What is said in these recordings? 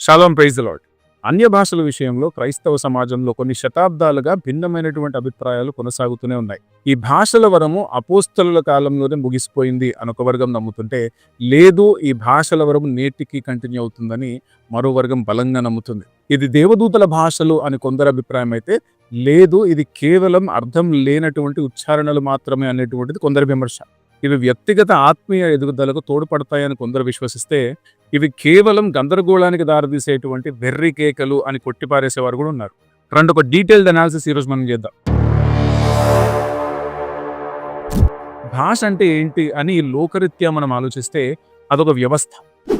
Shalom praise lord అన్య భాషల విషయంలో క్రైస్తవ సమాజంలో కొన్ని శతాబ్దాలుగా భిన్నమైనటువంటి అభిప్రాయాలు కొనసాగుతూనే ఉన్నాయి. ఈ భాషల వరము అపోస్తలుల కాలంలోనే ముగిసిపోయింది అని ఒక వర్గం నమ్ముతుంటే లేదు ఈ భాషల వరము నేటికి కంటిన్యూ అవుతుందని మరో వర్గం బలంగా నమ్ముతుంది. ఇది దేవదూతల భాషలు అని కొందరు అభిప్రాయం అయితే లేదు ఇది కేవలం అర్థం లేనటువంటి ఉచ్చారణలు మాత్రమే అనేటువంటిది కొందరి విమర్శ. ఇవి వ్యక్తిగత ఆత్మీయ ఎదుగుదలకు తోడ్పడతాయని కొందరు విశ్వసిస్తే ఇవి కేవలం గందరగోళానికి దారితీసేటువంటి వెర్రి కేకలు అని కొట్టిపారేసేవారు కూడా ఉన్నారు. రెండు ఒక డీటెయిల్డ్ అనాలిసిస్ ఈరోజు మనం చేద్దాం. భాష అంటే ఏంటి అని లోకరీత్యా మనం ఆలోచిస్తే అదొక వ్యవస్థ.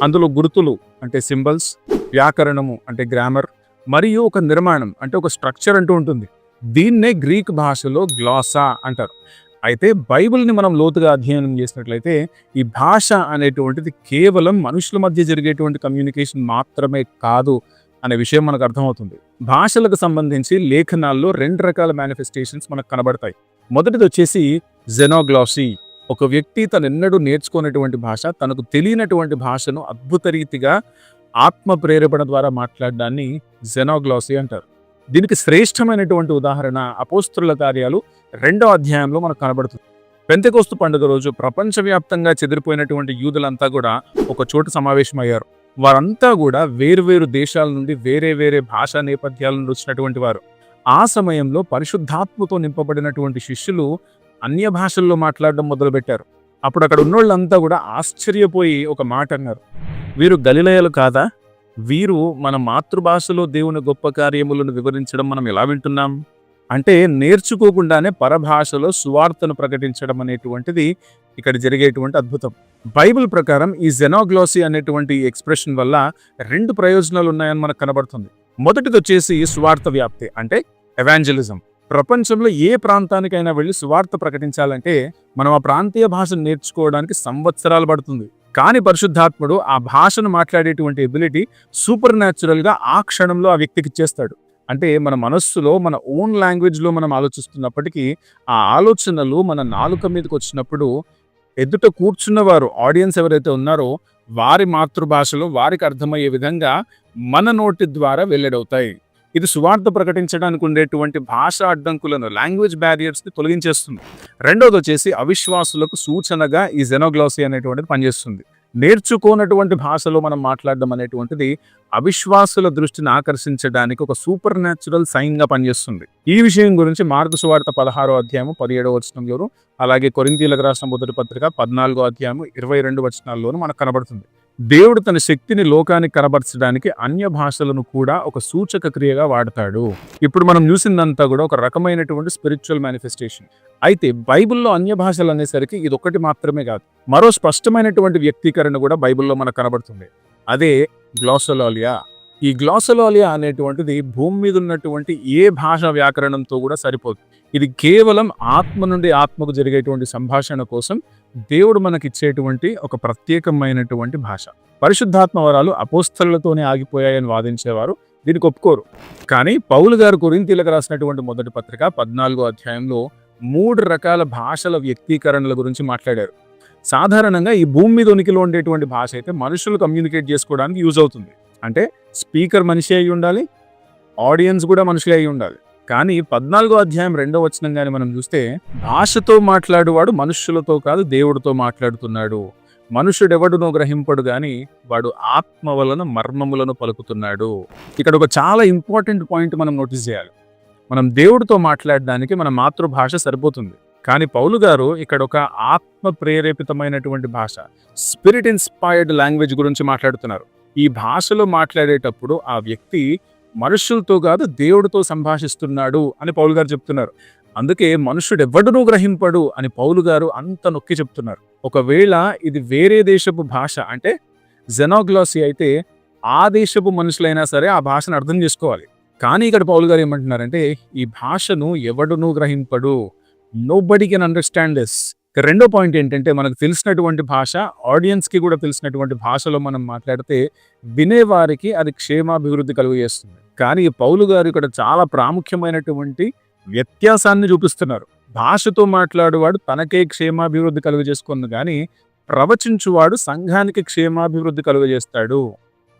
అందులో గుర్తులు అంటే సింబల్స్ వ్యాకరణము అంటే గ్రామర్ మరియు ఒక నిర్మాణం అంటే ఒక స్ట్రక్చర్ అంటూ ఉంటుంది. దీన్నే గ్రీక్ భాషలో గ్లాసా అంటారు. అయితే బైబిల్ని మనం లోతుగా అధ్యయనం చేసినట్లయితే ఈ భాష అనేటువంటిది కేవలం మనుషుల మధ్య జరిగేటువంటి కమ్యూనికేషన్ మాత్రమే కాదు అనే విషయం మనకు అర్థమవుతుంది. భాషలకు సంబంధించి లేఖనాల్లో రెండు రకాల మేనిఫెస్టేషన్స్ మనకు కనబడతాయి. మొదటిది వచ్చేసి జెనోగ్లాసీ ఒక వ్యక్తి తనెన్నడూ ఎన్నడూ నేర్చుకున్నటువంటి భాష తనకు తెలియనటువంటి భాషను అద్భుత రీతిగా ఆత్మ ప్రేరేపణ ద్వారా మాట్లాడడాన్ని జెనోగ్లాసీ అంటారు. దీనికి శ్రేష్టమైనటువంటి ఉదాహరణ అపోస్తుల కార్యాలు రెండో అధ్యాయంలో మనకు కనబడుతుంది. పెంతకోస్తు పండుగ రోజు ప్రపంచవ్యాప్తంగా చెదిరిపోయినటువంటి యూదులంతా కూడా ఒక చోట సమావేశమయ్యారు. వారంతా కూడా వేరువేరు దేశాల నుండి వేరే వేరే భాషా నేపథ్యాల నుండి వచ్చినటువంటి వారు. ఆ సమయంలో పరిశుద్ధాత్మతో నింపబడినటువంటి శిష్యులు అన్య భాషల్లో మాట్లాడడం మొదలుపెట్టారు. అప్పుడు అక్కడ ఉన్నోళ్ళంతా కూడా ఆశ్చర్యపోయి ఒక మాట అన్నారు. వీరు గలిలయలు కాదా? వీరు మన మాతృభాషలో దేవుని గొప్ప కార్యములను వివరించడం మనం ఎలా వింటున్నాం? అంటే నేర్చుకోకుండానే పరభాషలో సువార్తను ప్రకటించడం అనేటువంటిది ఇక్కడ జరిగేటువంటి అద్భుతం. బైబిల్ ప్రకారం ఈ జెనోగ్లోసీ అనేటువంటి ఎక్స్ప్రెషన్ వల్ల రెండు ప్రయోజనాలు ఉన్నాయని మనకు కనబడుతుంది. మొదటిది వచ్చేసి సువార్త వ్యాప్తి అంటే ఎవాంజలిజం ప్రపంచంలో ఏ ప్రాంతానికైనా వెళ్ళి సువార్త ప్రకటించాలంటే మనం ఆ ప్రాంతీయ భాషను నేర్చుకోవడానికి సంవత్సరాలు పడుతుంది. కానీ పరిశుద్ధాత్ముడు ఆ భాషను మాట్లాడేటువంటి ఎబిలిటీ సూపర్ న్యాచురల్గా ఆ క్షణంలో ఆ వ్యక్తికి ఇచ్చేస్తాడు. అంటే మన మనస్సులో మన ఓన్ లాంగ్వేజ్లో మనం ఆలోచిస్తున్నప్పటికీ ఆ ఆలోచనలు మన నాలుక మీదకి వచ్చినప్పుడు ఎదుట కూర్చున్నవారు ఆడియన్స్ ఎవరైతే ఉన్నారో వారి మాతృభాషలో వారికి అర్థమయ్యే విధంగా మన నోటి ద్వారా వెల్లడవుతాయి. ఇది సువార్త ప్రకటించడానికి ఉండేటువంటి భాష అడ్డంకులను లాంగ్వేజ్ బ్యారియర్స్ని తొలగించేస్తుంది. రెండోది వచ్చేసి అవిశ్వాసులకు సూచనగా ఈ జెనోగ్లాసీ అనేటువంటిది పనిచేస్తుంది. నేర్చుకోనటువంటి భాషలో మనం మాట్లాడడం అనేటువంటిది అవిశ్వాసుల దృష్టిని ఆకర్షించడానికి ఒక సూపర్ న్యాచురల్ సైన్గా పనిచేస్తుంది. ఈ విషయం గురించి మార్గ సువార్త పదహారో అధ్యాయము పదిహేడవ వచనంలోను అలాగే కొరింతీలకు రాసిన మొదటి పత్రిక పద్నాలుగో అధ్యాయము ఇరవై రెండు వచనాల్లోనూ మనకు కనబడుతుంది. దేవుడు తన శక్తిని లోకానికి కనబరచడానికి అన్య భాషలను కూడా ఒక సూచక క్రియగా వాడతాడు. ఇప్పుడు మనం చూసిందంతా కూడా ఒక రకమైనటువంటి స్పిరిచువల్ మేనిఫెస్టేషన్ అయితే బైబిల్లో అన్య భాషలు అనేసరికి ఇది ఒకటి మాత్రమే కాదు. మరో స్పష్టమైనటువంటి వ్యక్తీకరణ కూడా బైబిల్లో మనకు కనబడుతుంది. అదే గ్లాసోలాలియా ఈ గ్లాసలాలియా అనేటువంటిది భూమి మీద ఉన్నటువంటి ఏ భాష వ్యాకరణంతో కూడా సరిపోదు. ఇది కేవలం ఆత్మ నుండి ఆత్మకు జరిగేటువంటి సంభాషణ కోసం దేవుడు మనకిచ్చేటువంటి ఒక ప్రత్యేకమైనటువంటి భాష. పరిశుద్ధాత్మ వరాలు అపోస్తలతోనే ఆగిపోయాయని వాదించేవారు దీనికి ఒప్పుకోరు. కానీ పౌలు గారు కొరింతీలకు రాసినటువంటి మొదటి పత్రిక పద్నాలుగో అధ్యాయంలో మూడు రకాల భాషల వ్యక్తీకరణల గురించి మాట్లాడారు. సాధారణంగా ఈ భూమి మీద ఉనికిలో ఉండేటువంటి భాష అయితే మనుషులు కమ్యూనికేట్ చేసుకోవడానికి యూజ్ అవుతుంది. అంటే స్పీకర్ మనిషి అయి ఉండాలి ఆడియన్స్ కూడా మనుషులే అయి ఉండాలి. కానీ పద్నాలుగో అధ్యాయం రెండో వచనం కానీ మనం చూస్తే ఆశతో మాట్లాడువాడు మనుష్యులతో కాదు దేవుడితో మాట్లాడుతున్నాడు. మనుషుడెవడునో గ్రహింపడు గాని వాడు ఆత్మ వలన మర్మములను పలుకుతున్నాడు. ఇక్కడ ఒక చాలా ఇంపార్టెంట్ పాయింట్ మనం నోటీస్ చేయాలి. మనం దేవుడితో మాట్లాడడానికి మన మాతృభాష సరిపోతుంది. కానీ పౌలు గారు ఇక్కడ ఒక ఆత్మ ప్రేరేపితమైనటువంటి భాష స్పిరిట్ ఇన్స్పైర్డ్ లాంగ్వేజ్ గురించి మాట్లాడుతున్నారు. ఈ భాషలో మాట్లాడేటప్పుడు ఆ వ్యక్తి మనుషులతో కాదు దేవుడితో సంభాషిస్తున్నాడు అని పౌలు గారు చెప్తున్నారు. అందుకే మనుషుడు ఎవడునూ గ్రహింపడు అని పౌలు గారు అంత నొక్కి చెప్తున్నారు. ఒకవేళ ఇది వేరే దేశపు భాష అంటే జెనోగ్లాసీ అయితే ఆ దేశపు మనుషులైనా సరే ఆ భాషను అర్థం చేసుకోవాలి. కానీ ఇక్కడ పౌలు గారు ఏమంటున్నారంటే ఈ భాషను ఎవడునూ గ్రహింపడు. Nobody can understand this రెండో పాయింట్ ఏంటంటే మనకు తెలిసినటువంటి భాష ఆడియన్స్కి కూడా తెలిసినటువంటి భాషలో మనం మాట్లాడితే వినేవారికి అది క్షేమాభివృద్ధి కలుగజేస్తుంది. కానీ పౌలు గారు ఇక్కడ చాలా ప్రాముఖ్యమైనటువంటి వ్యత్యాసాన్ని చూపిస్తున్నారు. భాషతో మాట్లాడేవాడు తనకే క్షేమాభివృద్ధి కలుగజేసుకుంది కానీ ప్రవచించువాడు సంఘానికి క్షేమాభివృద్ధి కలుగజేస్తాడు.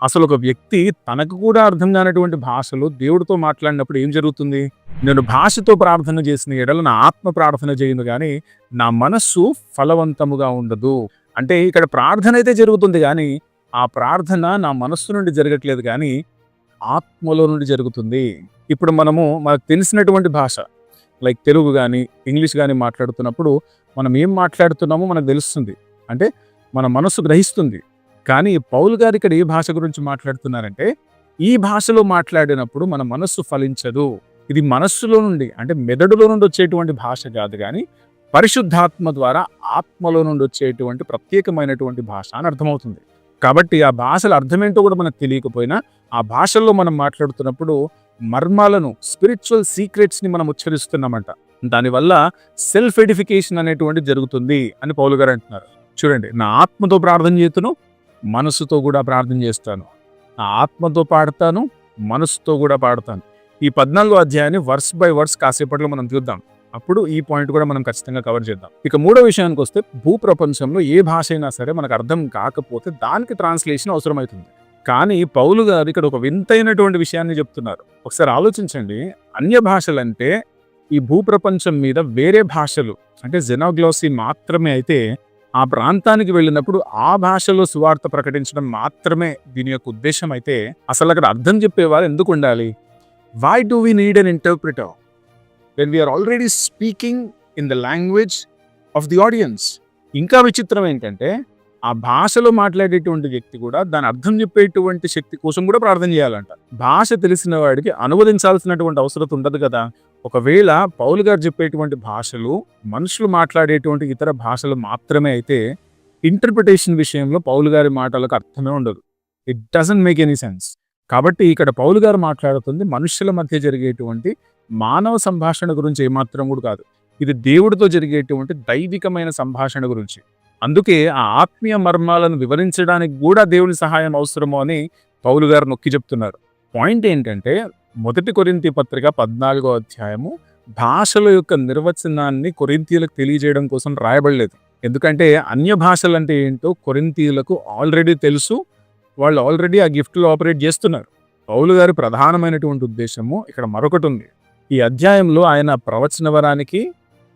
అసలు ఒక వ్యక్తి తనకు కూడా అర్థం కానటువంటి భాషలో దేవుడితో మాట్లాడినప్పుడు ఏం జరుగుతుంది? నేను భాషతో ప్రార్థన చేసిన ఎడల నా ఆత్మ ప్రార్థన చేయను కానీ నా మనస్సు ఫలవంతముగా ఉండదు. అంటే ఇక్కడ ప్రార్థన అయితే జరుగుతుంది కానీ ఆ ప్రార్థన నా మనస్సు నుండి జరగట్లేదు కానీ ఆత్మలో నుండి జరుగుతుంది. ఇప్పుడు మనము మనకు తెలిసినటువంటి భాష లైక్ తెలుగు కానీ ఇంగ్లీష్ కానీ మాట్లాడుతున్నప్పుడు మనం ఏం మాట్లాడుతున్నామో మనకు తెలుస్తుంది. అంటే మన మనస్సు గ్రహిస్తుంది. కానీ పౌల్ గారు ఇక్కడ ఏ భాష గురించి మాట్లాడుతున్నారంటే ఈ భాషలో మాట్లాడినప్పుడు మన మనస్సు ఫలించదు. ఇది మనస్సులో నుండి అంటే మెదడులో నుండి వచ్చేటువంటి భాష కాదు కానీ పరిశుద్ధాత్మ ద్వారా ఆత్మలో నుండి వచ్చేటువంటి ప్రత్యేకమైనటువంటి భాష అని అర్థమవుతుంది. కాబట్టి ఆ భాషల అర్థమేంటో కూడా మనకు తెలియకపోయినా ఆ భాషల్లో మనం మాట్లాడుతున్నప్పుడు మర్మాలను స్పిరిచువల్ సీక్రెట్స్ని మనం ఉచ్చరిస్తున్నామంట. దానివల్ల సెల్ఫ్ ఎడిఫికేషన్ అనేటువంటి జరుగుతుంది అని పౌలు గారు అంటున్నారు. చూడండి నా ఆత్మతో ప్రార్థన చేతును మనసుతో కూడా ప్రార్థన చేస్తాను. నా ఆత్మతో పాడతాను మనసుతో కూడా పాడతాను. ఈ పద్నాలుగో అధ్యాయాన్ని వర్స్ బై వర్స్ కాసేపట్లో మనం చూద్దాం. అప్పుడు ఈ పాయింట్ కూడా మనం ఖచ్చితంగా కవర్ చేద్దాం. ఇక మూడో విషయానికి వస్తే భూ ప్రపంచంలో ఏ భాష అయినా సరే మనకు అర్థం కాకపోతే దానికి ట్రాన్స్లేషన్ అవసరమవుతుంది. కానీ పౌలు గారు ఇక్కడ ఒక వింతైనటువంటి విషయాన్ని చెప్తున్నారు. ఒకసారి ఆలోచించండి. అన్య భాషలంటే ఈ భూప్రపంచం మీద వేరే భాషలు అంటే జెనోగ్లోసీ మాత్రమే అయితే ఆ ప్రాంతానికి వెళ్ళినప్పుడు ఆ భాషలో సువార్త ప్రకటించడం మాత్రమే దీని యొక్క ఉద్దేశం అయితే అసలు అక్కడ అర్థం చెప్పేవారు ఎందుకు ఉండాలి? Why do we need an interpreter when we're already speaking in the language of the audience ఇంకా విచిత్రం ఏంటంటే ఆ భాషలో మాట్లాడేటువంటి వ్యక్తి కూడా దాని అర్థం చెప్పేటువంటి శక్తి కోసం కూడా ప్రార్థన చేయాలంట. భాష తెలిసిన వాడికి అనువదించాల్సినటువంటి అవసరం ఉండదు కదా. ఒకవేళ పౌలు గారు చెప్పేటువంటి భాషలు మనుషులు మాట్లాడేటువంటి ఇతర భాషలు మాత్రమే అయితే ఇంటర్ప్రిటేషన్ విషయంలో పౌలు గారి మాటలకు అర్థమే ఉండదు. It doesn't make any sense కాబట్టి ఇక్కడ పౌలు గారు మాట్లాడుతుంది మనుషుల మధ్య జరిగేటువంటి మానవ సంభాషణ గురించి ఏమాత్రం కూడా కాదు. ఇది దేవుడితో జరిగేటువంటి దైవికమైన సంభాషణ గురించి. అందుకే ఆ ఆత్మీయ మర్మాలను వివరించడానికి కూడా దేవుని సహాయం అవసరమో అని పౌలు గారు నొక్కి చెప్తున్నారు. పాయింట్ ఏంటంటే మొదటి కొరింతి పత్రిక పద్నాలుగో అధ్యాయము భాషల యొక్క నిర్వచనాన్ని కొరింతీలకు తెలియజేయడం కోసం రాయబడలేదు. ఎందుకంటే అన్య భాషలు అంటే ఏంటో కొరింతీయులకు ఆల్రెడీ తెలుసు. వాళ్ళు ఆల్రెడీ ఆ గిఫ్ట్లో ఆపరేట్ చేస్తున్నారు. పౌలు గారి ప్రధానమైనటువంటి ఉద్దేశము ఇక్కడ మరొకటి ఉంది. ఈ అధ్యాయంలో ఆయన ప్రవచన వరానికి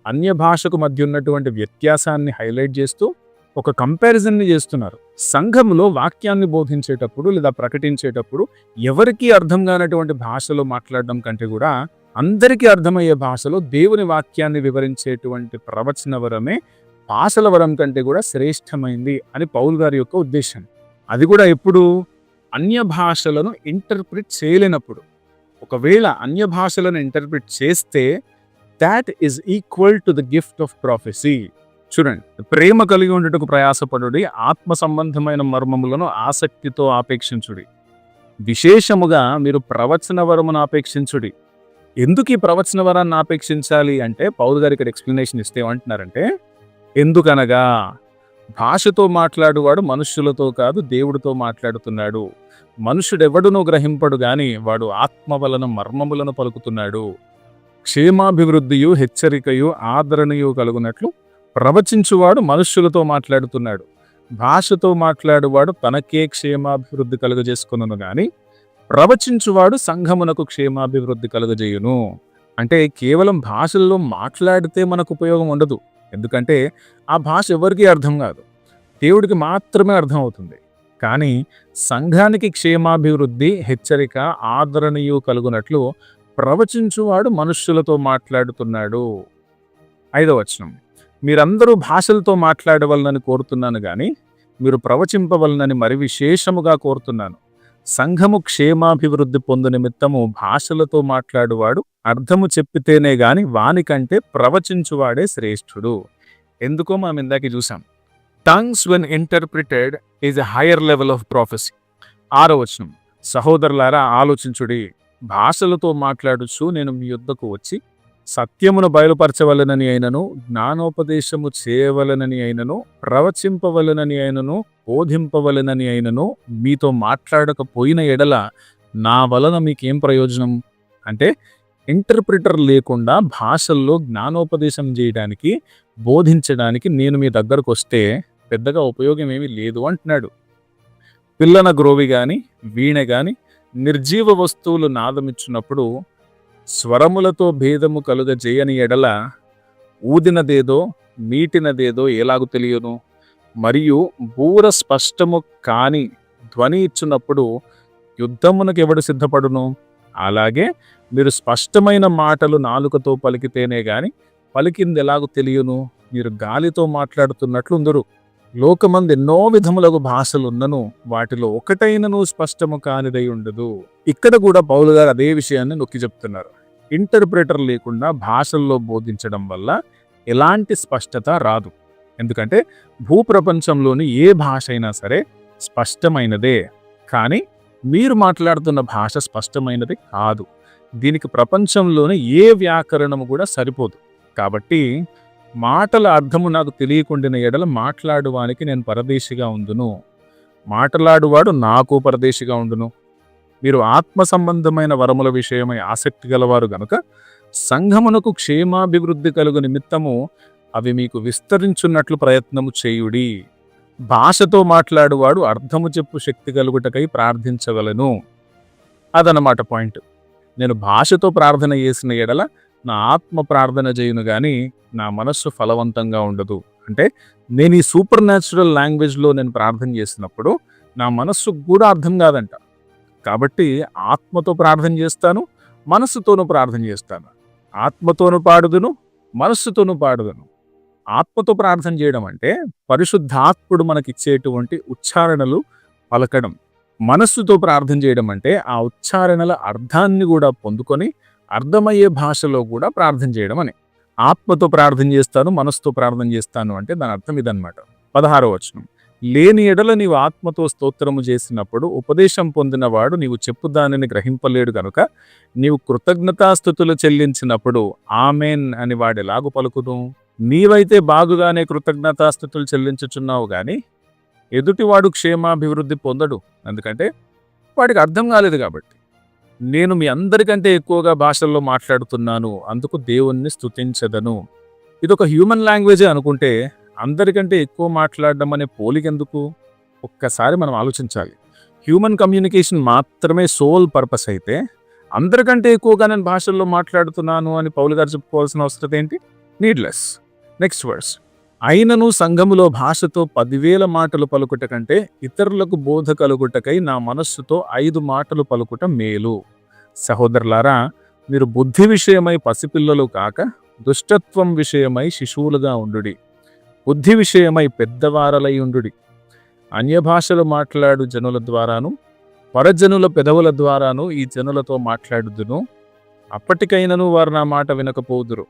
అన్య భాషకు మధ్య ఉన్నటువంటి వ్యత్యాసాన్ని హైలైట్ చేస్తూ ఒక కంపారిజన్ని చేస్తున్నారు. సంఘంలో వాక్యాన్ని బోధించేటప్పుడు లేదా ప్రకటించేటప్పుడు ఎవరికీ అర్థం కానటువంటి భాషలో మాట్లాడడం కంటే కూడా అందరికీ అర్థమయ్యే భాషలో దేవుని వాక్యాన్ని వివరించేటువంటి ప్రవచన వరమే భాషల వరం కంటే కూడా శ్రేష్టమైంది అని పౌల్ గారి యొక్క ఉద్దేశం. అది కూడా ఎప్పుడు? అన్య భాషలను ఇంటర్ప్రిట్ చేయలేనప్పుడు. ఒకవేళ అన్య భాషలను ఇంటర్ప్రిట్ చేస్తే that is equal to the gift of prophecy చూడండి ప్రేమ కలిగి ఉండటకు ప్రయాసపడుడి ఆత్మ సంబంధమైన మర్మములను ఆసక్తితో ఆపేక్షించుడి. విశేషముగా మీరు ప్రవచన వరమును ఆపేక్షించుడి. ఎందుకు ఈ ప్రవచన వరాన్ని ఆపేక్షించాలి అంటే పౌరు గారు ఇక్కడ ఎక్స్ప్లెనేషన్ ఇస్తే ఏమంటున్నారంటే ఎందుకనగా భాషతో మాట్లాడువాడు మనుష్యులతో కాదు దేవుడితో మాట్లాడుతున్నాడు. మనుషుడెవడునో గ్రహింపడు గాని వాడు ఆత్మ వలన మర్మములను పలుకుతున్నాడు. క్షేమాభివృద్ధియు హెచ్చరికయు ఆదరణయు కలుగునట్లు ప్రవచించువాడు మనుష్యులతో మాట్లాడుతున్నాడు. భాషతో మాట్లాడువాడు తనకే క్షేమాభివృద్ధి కలుగజేసుకును గాని ప్రవచించువాడు సంఘమునకు క్షేమాభివృద్ధి కలుగజేయును. అంటే కేవలం భాషల్లో మాట్లాడితే మనకు ఉపయోగం ఉండదు. ఎందుకంటే ఆ భాష ఎవరికీ అర్థం కాదు. దేవుడికి మాత్రమే అర్థం అవుతుంది కానీ సంఘానికి క్షేమాభివృద్ధి హెచ్చరిక ఆదరణీయు కలుగునట్లు ప్రవచించువాడు మనుష్యులతో మాట్లాడుతున్నాడు. ఐదవ వచనం. మీరందరూ భాషలతో మాట్లాడవలనని కోరుతున్నాను కానీ మీరు ప్రవచింపవలనని మరి విశేషముగా కోరుతున్నాను. సంఘము క్షేమాభివృద్ధి పొందు నిమిత్తము భాషలతో మాట్లాడువాడు అర్థము చెప్పితేనే గాని వానికంటే ప్రవచించువాడే శ్రేష్ఠుడు. ఎందుకో మనం ఇందాక చూసాం tongues when interpreted is a higher level of prophecy ఆరో వచనం. సహోదరులారా ఆలోచించుడి. భాషలతో మాట్లాడుచు నేను మీ యుద్ధకు వచ్చి సత్యమును బయలుపరచవలనని అయినను జ్ఞానోపదేశము చేయవలనని అయినను ప్రవచింపవలనని అయినను బోధింపవలనని అయినను మీతో మాట్లాడకపోయిన ఎడల నా వలన మీకేం ప్రయోజనం? అంటే ఇంటర్ప్రిటర్ లేకుండా భాషల్లో జ్ఞానోపదేశం చేయడానికి బోధించడానికి నేను మీ దగ్గరకు వస్తే పెద్దగా ఉపయోగం ఏమీ లేదు అంటున్నాడు. పిల్లన గ్రోవి గాని వీణ గాని నిర్జీవ వస్తువులు నాదమిచ్చినప్పుడు స్వరములతో భేదము కలుగ చేయని ఎడల ఊదినదేదో మీటినదేదో ఎలాగు తెలియను? మరియు బూర స్పష్టము కాని ధ్వని ఇచ్చినప్పుడు యుద్ధమునకు ఎవడు సిద్ధపడును? అలాగే మీరు స్పష్టమైన మాటలు నాలుకతో పలికితేనే గాని పలికింది ఎలాగో తెలియను? మీరు గాలితో మాట్లాడుతున్నట్లుందరు. లోకమంది ఎన్నో విధములకు భాషలున్నను వాటిలో ఒకటైనను స్పష్టము కానిదై ఉండదు. ఇక్కడ కూడా పౌలు గారు అదే విషయాన్ని నొక్కి చెప్తున్నారు. ఇంటర్ప్రిటర్ లేకుండా భాషల్లో బోధించడం వల్ల ఎలాంటి స్పష్టత రాదు. ఎందుకంటే భూప్రపంచంలోని ఏ భాష అయినా సరే స్పష్టమైనదే. కానీ మీరు మాట్లాడుతున్న భాష స్పష్టమైనది కాదు. దీనికి ప్రపంచంలోని ఏ వ్యాకరణము కూడా సరిపోదు. కాబట్టి మాటల అర్థము నాకు తెలియకుండిన ఎడల మాట్లాడువానికి నేను పరదేశిగా ఉండును మాట్లాడువాడు నాకు పరదేశిగా ఉండును మీరు ఆత్మ సంబంధమైన వరముల విషయమై ఆసక్తి గలవారు గనుక సంఘమునకు క్షేమాభివృద్ధి కలుగు నిమిత్తము అవి మీకు విస్తరించున్నట్లు ప్రయత్నము చేయుడి. భాషతో మాట్లాడువాడు అర్థము చెప్పు శక్తి కలుగుటకై ప్రార్థించగలను అదనమాట పాయింట్. నేను భాషతో ప్రార్థన చేసిన ఎడల నా ఆత్మ ప్రార్థన చేయును కానీ నా మనస్సు ఫలవంతంగా ఉండదు. అంటే నేను ఈ సూపర్ న్యాచురల్ లాంగ్వేజ్లో నేను ప్రార్థన చేసినప్పుడు నా మనస్సు కూడా అర్థం కాదంట. కాబట్టి ఆత్మతో ప్రార్థన చేస్తాను మనస్సుతోనూ ప్రార్థన చేస్తాను. ఆత్మతోనూ పాడుదును మనస్సుతోనూ పాడుదును. ఆత్మతో ప్రార్థన చేయడం అంటే పరిశుద్ధాత్ముడు మనకిచ్చేటువంటి ఉచ్చారణలు పలకడం. మనస్సుతో ప్రార్థన చేయడం అంటే ఆ ఉచ్చారణల అర్థాన్ని కూడా పొందుకొని అర్థమయ్యే భాషలో కూడా ప్రార్థన చేయడం అని. ఆత్మతో ప్రార్థన చేస్తాను మనస్సుతో ప్రార్థన చేస్తాను అంటే దాని అర్థం ఇదనమాట పదహారో వచనం. లేని ఎడల నీవు ఆత్మతో స్తోత్రము చేసినప్పుడు ఉపదేశం పొందినవాడు నీవు చెప్పు దానిని గ్రహింపలేడు కనుక నీవు కృతజ్ఞతాస్థుతులు చెల్లించినప్పుడు ఆమెన్ అని వాడు ఎలాగు పలుకును? నీవైతే బాగుగానే కృతజ్ఞతాస్థుతులు చెల్లించుచున్నావు గాని ఎదుటివాడు క్షేమాభివృద్ధి పొందడు. ఎందుకంటే వాడికి అర్థం కాలేదు కాబట్టి. నేను మీ అందరికంటే ఎక్కువగా భాషల్లో మాట్లాడుతున్నాను. అందుకు దేవుణ్ణి స్థుతించదను ఇది ఒక హ్యూమన్ లాంగ్వేజే అనుకుంటే అందరికంటే ఎక్కువ మాట్లాడడం అనే పోలికెందుకు? ఒక్కసారి మనం ఆలోచించాలి. హ్యూమన్ కమ్యూనికేషన్ మాత్రమే సోల్ పర్పస్ అయితే అందరికంటే ఎక్కువగా నేను భాషల్లో మాట్లాడుతున్నాను అని పౌలు గారు చెప్పుకోవాల్సిన అవసరం ఏంటి? నీడ్లెస్ నెక్స్ట్ వర్డ్స్ అయినను సంఘములో భాషతో పదివేల మాటలు పలుకుట కంటే ఇతరులకు బోధ కలుగుటకై నా మనస్సుతో ఐదు మాటలు పలుకుట మేలు. సహోదరులారా మీరు బుద్ధి విషయమై పసిపిల్లలు కాక దుష్టత్వం విషయమై శిశువులుగా ఉండుడి. బుద్ధి విషయమై పెద్దవారలై ఉండుడి. అన్యభాషలు మాట్లాడు జనుల ద్వారాను పరజనుల పెదవుల ద్వారాను ఈ జనులతో మాట్లాడుదును. అప్పటికైనను వారు నా మాట వినకపోదురు.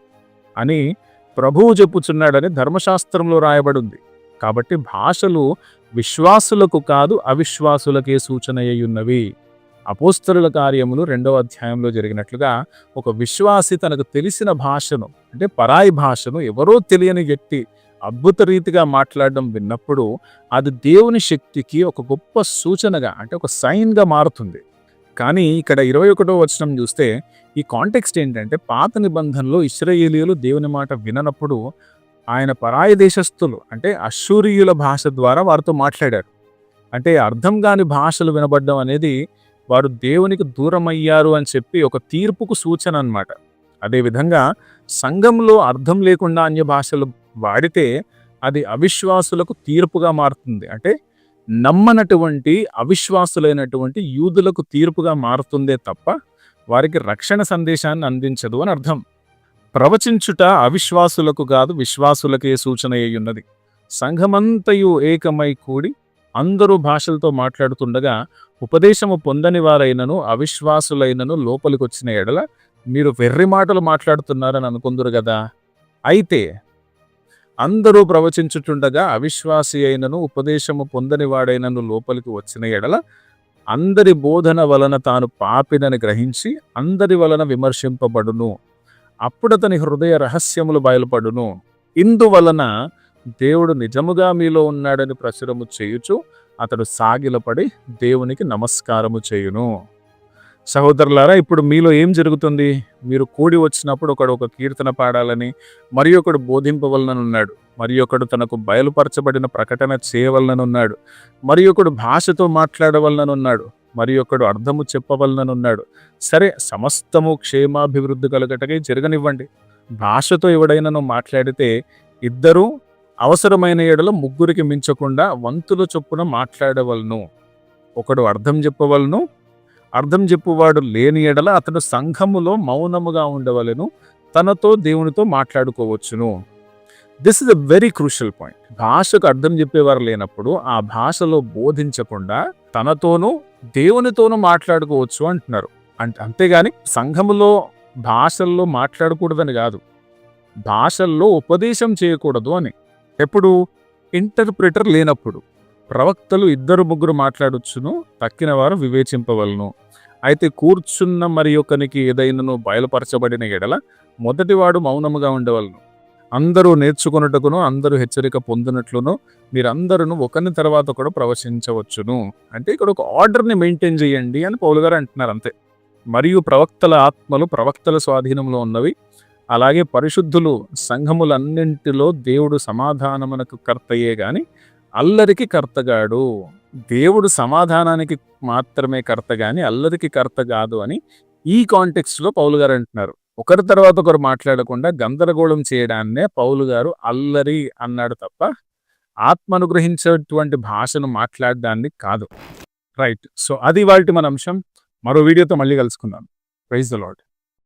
అని ప్రభువు చెప్పుచున్నాడని ధర్మశాస్త్రంలో రాయబడి ఉంది కాబట్టి భాషలు విశ్వాసులకు కాదు అవిశ్వాసులకే సూచన అయ్యున్నవి అపోస్తరుల కార్యములు రెండవ అధ్యాయంలో జరిగినట్లుగా ఒక విశ్వాసి తనకు తెలిసిన భాషను అంటే పరాయి భాషను ఎవరో తెలియని వ్యక్తి అద్భుత రీతిగా మాట్లాడడం విన్నప్పుడు అది దేవుని శక్తికి ఒక గొప్ప సూచనగా అంటే ఒక సైన్గా మారుతుంది. కానీ ఇక్కడ ఇరవై ఒకటో వచనం చూస్తే ఈ కాంటెక్స్ట్ ఏంటంటే పాత నిబంధనలో ఇస్రాయేలీయులు దేవుని మాట విననప్పుడు ఆయన పరాయ దేశస్థులు అంటే అశ్షూరియుల భాష ద్వారా వారితో మాట్లాడారు. అంటే అర్థం కాని భాషలు వినబడడం అనేది వారు దేవునికి దూరం అయ్యారు అని చెప్పి ఒక తీర్పుకు సూచన అనమాట అదేవిధంగా సంఘంలో అర్థం లేకుండా అన్య భాషలు వాడితే అది అవిశ్వాసులకు తీర్పుగా మారుతుంది. అంటే నమ్మనటువంటి అవిశ్వాసులైనటువంటి యూదులకు తీర్పుగా మారుతుందే తప్ప వారికి రక్షణ సందేశాన్ని అందించదు అని అర్థం. ప్రవచించుట అవిశ్వాసులకు కాదు విశ్వాసులకే సూచన అయ్యున్నది సంఘమంతయు ఏకమై కూడి అందరూ భాషలతో మాట్లాడుతుండగా ఉపదేశము పొందని వారైనను అవిశ్వాసులైనను లోపలికొచ్చిన ఎడల మీరు వెర్రి మాటలు మాట్లాడుతున్నారని అనుకుందరు కదా అయితే అందరూ ప్రవచించుచుండగా అవిశ్వాసి అయినను ఉపదేశము పొందని వాడైనను లోపలికి వచ్చిన ఎడల అందరి బోధన వలన తాను పాపినని గ్రహించి అందరి వలన విమర్శింపబడును. అప్పుడతని హృదయ రహస్యములు బయలుపడును. ఇందువలన దేవుడు నిజముగా మీలో ఉన్నాడని ప్రచురము చేయుచు అతడు సాగిలపడి దేవునికి నమస్కారము చేయును. సహోదరులారా ఇప్పుడు మీలో ఏం జరుగుతుంది? మీరు కూడి వచ్చినప్పుడు ఒకడు ఒక కీర్తన పాడాలని మరి ఒకడు బోధింపవలననున్నాడు. మరి ఒకడు తనకు బయలుపరచబడిన ప్రకటన చేయవలననున్నాడు. మరి ఒకడు భాషతో మాట్లాడవలననున్నాడు. మరి ఒకడు అర్థము చెప్పవలననున్నాడు. సరే సమస్తము క్షేమాభివృద్ధి కలగటకే జరగనివ్వండి. భాషతో ఎవడైనాను మాట్లాడితే ఇద్దరూ అవసరమైన ఏడలో ముగ్గురికి మించకుండా వంతుల చొప్పున మాట్లాడవలను. ఒకడు అర్థం చెప్పవలను అర్థం చెప్పువాడు లేని ఎడల అతడు సంఘములో మౌనముగా ఉండవలెను తనతో దేవునితో మాట్లాడుకోవచ్చును. This is a very crucial point భాషకు అర్థం చెప్పేవారు లేనప్పుడు ఆ భాషలో బోధించకుండా తనతోనూ దేవునితోనూ మాట్లాడుకోవచ్చు అంటున్నారు. అంటే అంతేగాని సంఘములో భాషల్లో మాట్లాడకూడదని కాదు. భాషల్లో ఉపదేశం చేయకూడదు అని. ఎప్పుడు? ఇంటర్ప్రిటర్ లేనప్పుడు. ప్రవక్తలు ఇద్దరు ముగ్గురు మాట్లాడొచ్చును తక్కిన వారు వివేచింపవలను. అయితే కూర్చున్న మరి ఒకనికి ఏదైనాను బయలుపరచబడిన ఎడల మొదటివాడు మౌనముగా ఉండవలను. అందరూ నేర్చుకున్నట్టుకును అందరూ హెచ్చరిక పొందినట్లును మీరందరూ ఒకరిని తర్వాత ఒకడు ప్రవశించవచ్చును. అంటే ఇక్కడ ఒక ఆర్డర్ని మెయింటైన్ చేయండి అని పౌలు గారు అంటున్నారు అంతే. మరియు ప్రవక్తల ఆత్మలు ప్రవక్తల స్వాధీనంలో ఉన్నవి. అలాగే పరిశుద్ధులు సంఘములన్నింటిలో దేవుడు సమాధానమునకు కర్తయ్యే గాని అల్లరికి కర్తగాడు. దేవుడు సమాధానానికి మాత్రమే కర్త గాని అల్లరికి కర్త కాదు అని ఈ కాంటెక్స్ట్లో పౌలు గారు అంటున్నారు. ఒకరి తర్వాత ఒకరు మాట్లాడకుండా గందరగోళం చేయడాన్నే పౌలు గారు అల్లరి అన్నాడు తప్ప ఆత్మ అనుగ్రహించేటువంటి భాషను మాట్లాడడాన్ని కాదు. రైట్. సో అది వాటి మన అంశం. మరో వీడియోతో మళ్ళీ కలుసుకుందాం. Praise the lord